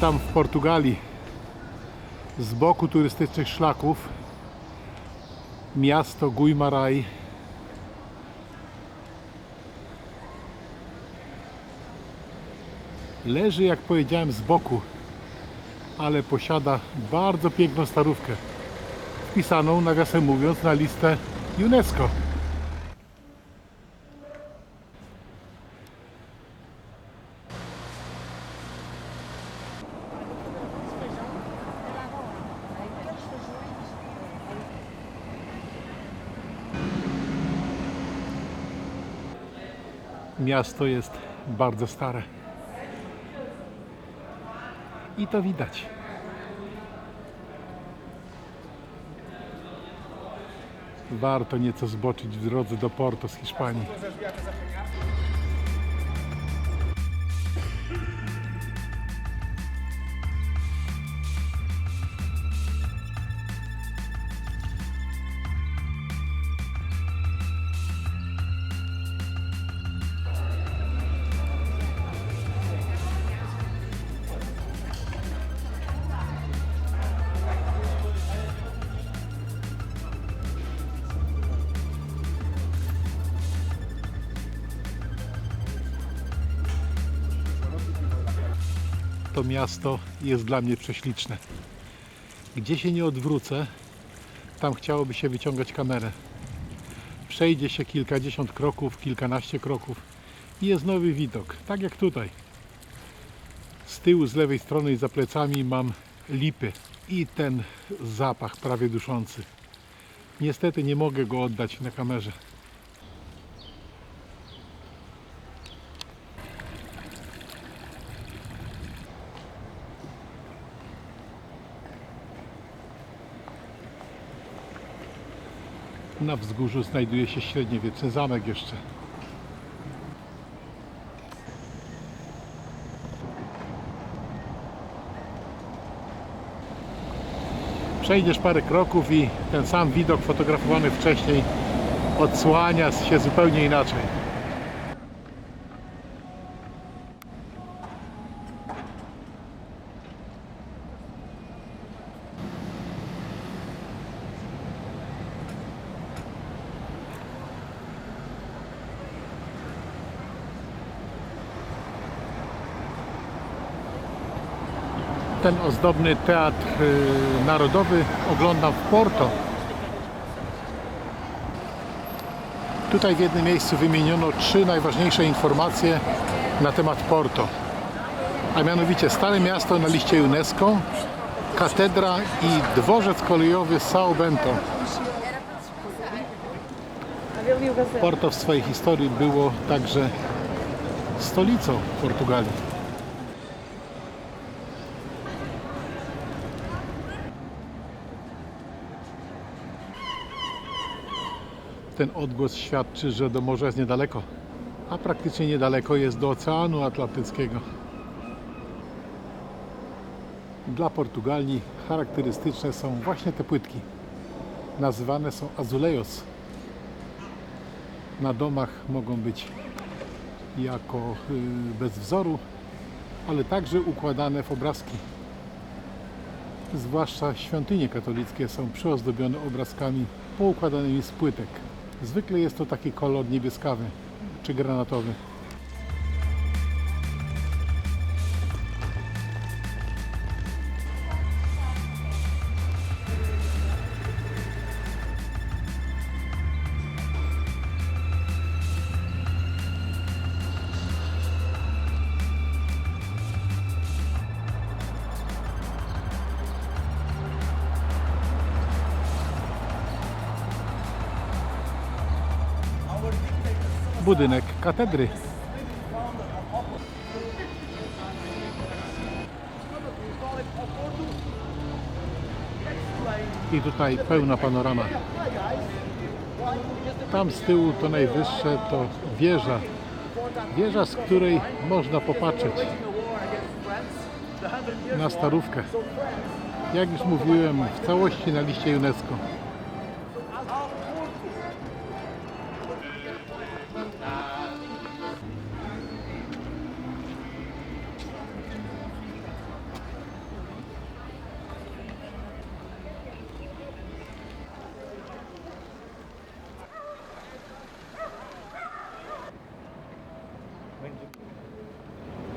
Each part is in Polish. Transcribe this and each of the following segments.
tam w Portugalii z boku turystycznych szlaków miasto Guimarães. Leży jak powiedziałem z boku ale posiada bardzo piękną starówkę wpisaną nawiasem mówiąc na listę UNESCO Miasto jest bardzo stare. I to widać. Warto nieco zboczyć w drodze do Porto z Hiszpanii. To miasto jest dla mnie prześliczne. Gdzie się nie odwrócę, tam chciałoby się wyciągać kamerę. Przejdzie się kilkadziesiąt kroków, kilkanaście kroków i jest nowy widok, tak jak tutaj. Z tyłu, z lewej strony i za plecami mam lipy i ten zapach prawie duszący. Niestety nie mogę go oddać na kamerze. Na wzgórzu znajduje się średniowieczny zamek jeszcze. Przejdziesz parę kroków i ten sam widok fotografowany wcześniej odsłania się zupełnie inaczej. Ten ozdobny teatr y, narodowy oglądam w Porto. Tutaj w jednym miejscu wymieniono trzy najważniejsze informacje na temat Porto. A mianowicie Stare Miasto na liście UNESCO, katedra i dworzec kolejowy São Bento. Porto w swojej historii było także stolicą Portugalii. Ten odgłos świadczy, że do morza jest niedaleko, a praktycznie niedaleko jest do Oceanu Atlantyckiego. Dla Portugalii charakterystyczne są właśnie te płytki. Nazywane są azulejos. Na domach mogą być jako y, bez wzoru, ale także układane w obrazki. Zwłaszcza świątynie katolickie są przyozdobione obrazkami poukładanymi z płytek. Zwykle jest to taki kolor niebieskawy czy granatowy. Budynek katedry. I tutaj pełna panorama. Tam z tyłu to najwyższe to wieża. Wieża, z której można popatrzeć na starówkę. Jak już mówiłem, w całości na liście UNESCO.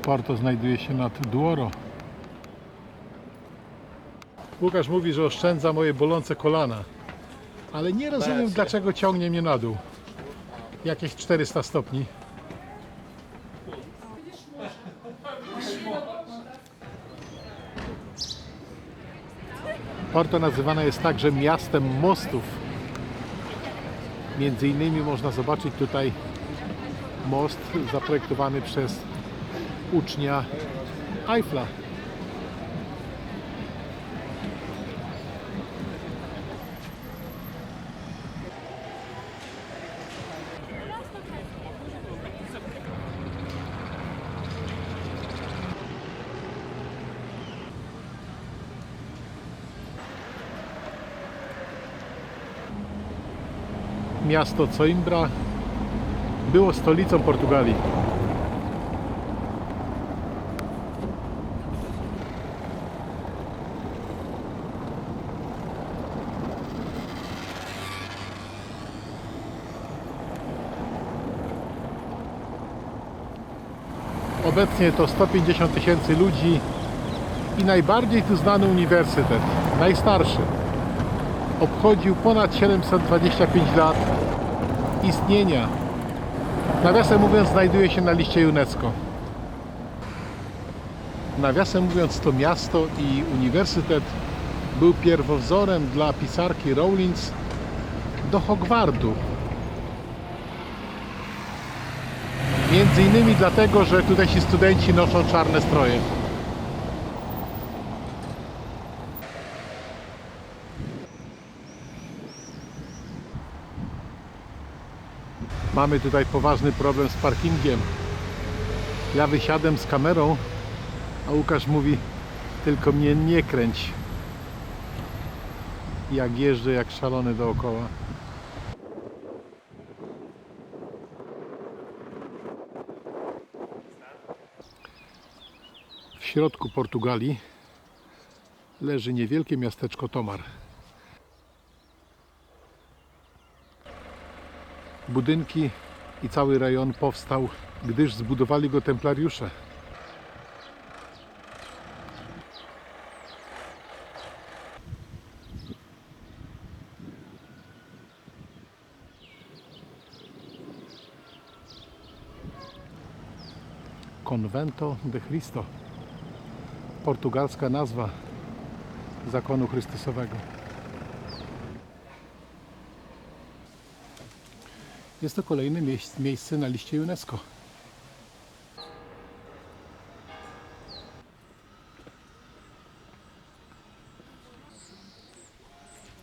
Porto znajduje się nad Duoro. Łukasz mówi, że oszczędza moje bolące kolana. Ale nie rozumiem, dlaczego ciągnie mnie na dół. Jakieś 400 stopni. Porto nazywane jest także miastem mostów. Między innymi można zobaczyć tutaj most zaprojektowany przez ucznia Eiffla. Miasto Coimbra było stolicą Portugalii. Obecnie to 150 tysięcy ludzi i najbardziej tu znany uniwersytet, najstarszy. Obchodził ponad 725 lat istnienia. Nawiasem mówiąc, znajduje się na liście UNESCO. Nawiasem mówiąc, to miasto i uniwersytet był pierwowzorem dla pisarki Rowlings do Hogwartu. Między innymi dlatego, że tutejsi studenci noszą czarne stroje. Mamy tutaj poważny problem z parkingiem. Ja wysiadłem z kamerą, a Łukasz mówi tylko mnie nie kręć. Jak jeżdżę jak szalony dookoła. Środku Portugalii leży niewielkie miasteczko Tomar. Budynki i cały rejon powstał, gdyż zbudowali go templariusze. Convento de Cristo. Portugalska nazwa zakonu Chrystusowego. Jest to kolejne miejsc, miejsce na liście UNESCO.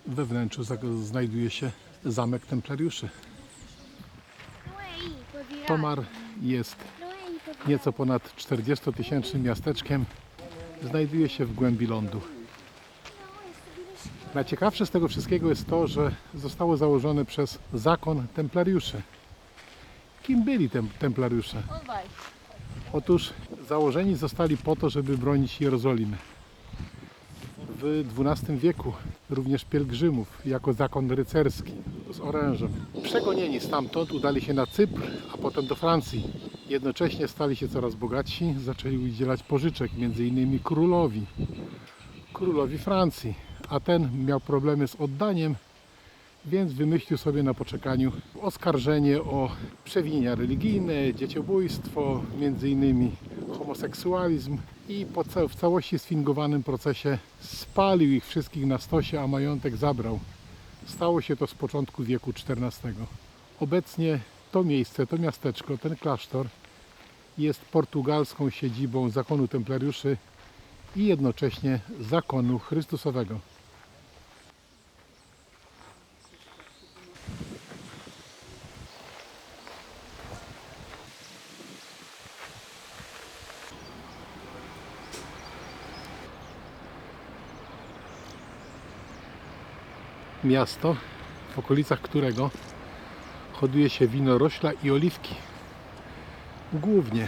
We wnętrzu znajduje się zamek templariuszy. Tomar jest nieco ponad 40-tysięcznym miasteczkiem. Znajduje się w głębi lądu. Najciekawsze z tego wszystkiego jest to, że zostało założone przez zakon templariuszy. Kim byli tem templariusze? Otóż założeni zostali po to, żeby bronić Jerozolimy. W XII wieku również pielgrzymów jako zakon rycerski z orężem. Przegonieni stamtąd udali się na Cypr, a potem do Francji. Jednocześnie stali się coraz bogatsi, zaczęli udzielać pożyczek m.in. królowi, królowi Francji, a ten miał problemy z oddaniem, więc wymyślił sobie na poczekaniu oskarżenie o przewinienia religijne, dzieciobójstwo, innymi homoseksualizm i w całości sfingowanym procesie spalił ich wszystkich na stosie, a majątek zabrał. Stało się to z początku wieku XIV. Obecnie to miejsce, to miasteczko, ten klasztor jest portugalską siedzibą zakonu templariuszy i jednocześnie zakonu Chrystusowego. Miasto, w okolicach którego hoduje się winorośla i oliwki. Głównie.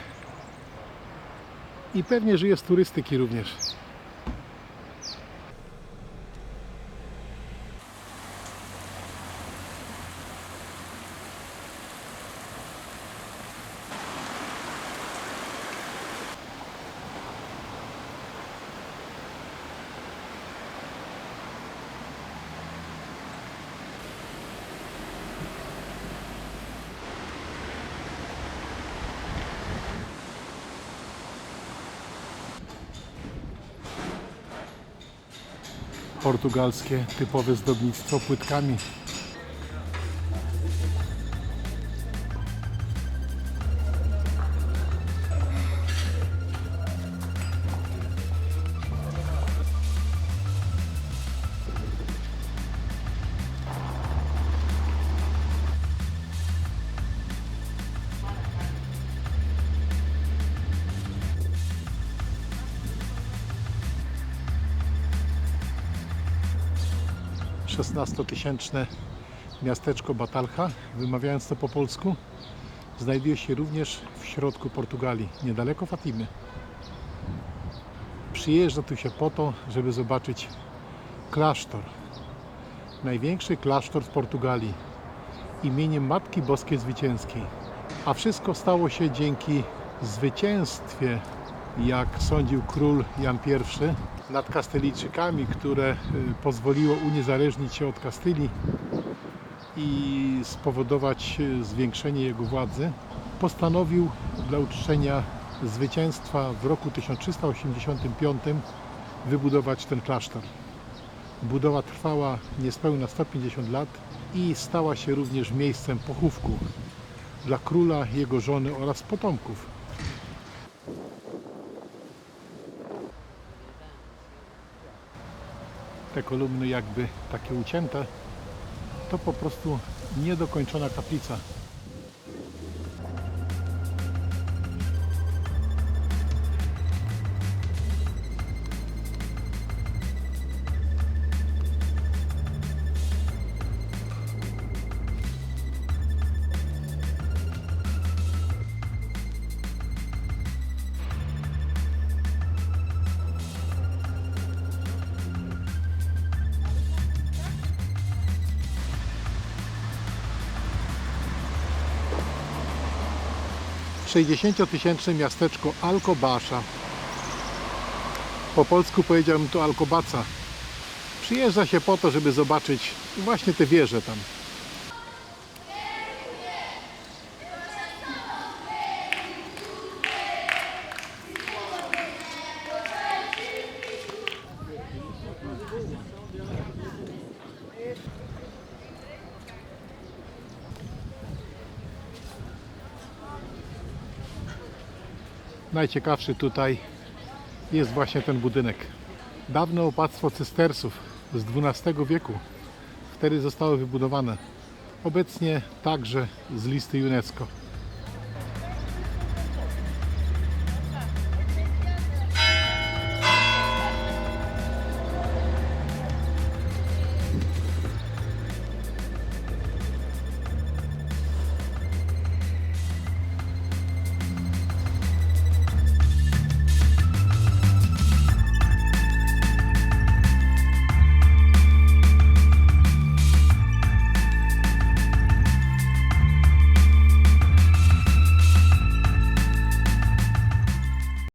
I pewnie żyje z turystyki również. Portugalskie typowe zdobnictwo płytkami. Szesnastotysięczne miasteczko Batalha, wymawiając to po polsku, znajduje się również w środku Portugalii, niedaleko Fatimy. Przyjeżdża tu się po to, żeby zobaczyć klasztor. Największy klasztor w Portugalii imieniem Matki Boskiej Zwycięskiej. A wszystko stało się dzięki zwycięstwie, jak sądził król Jan I nad Kastylijczykami, które y, pozwoliło uniezależnić się od Kastylii i spowodować y, zwiększenie jego władzy, postanowił dla uczczenia zwycięstwa w roku 1385 wybudować ten klasztor. Budowa trwała niespełna 150 lat i stała się również miejscem pochówku dla króla, jego żony oraz potomków. Te kolumny jakby takie ucięte, to po prostu niedokończona kaplica. Sześćdziesięciotysięczne miasteczko Alcobasza. Po polsku powiedziałbym to Alcobaca. Przyjeżdża się po to, żeby zobaczyć właśnie te wieże tam. Najciekawszy tutaj jest właśnie ten budynek. Dawne opactwo cystersów z XII wieku. Wtedy zostały wybudowane. Obecnie także z listy UNESCO.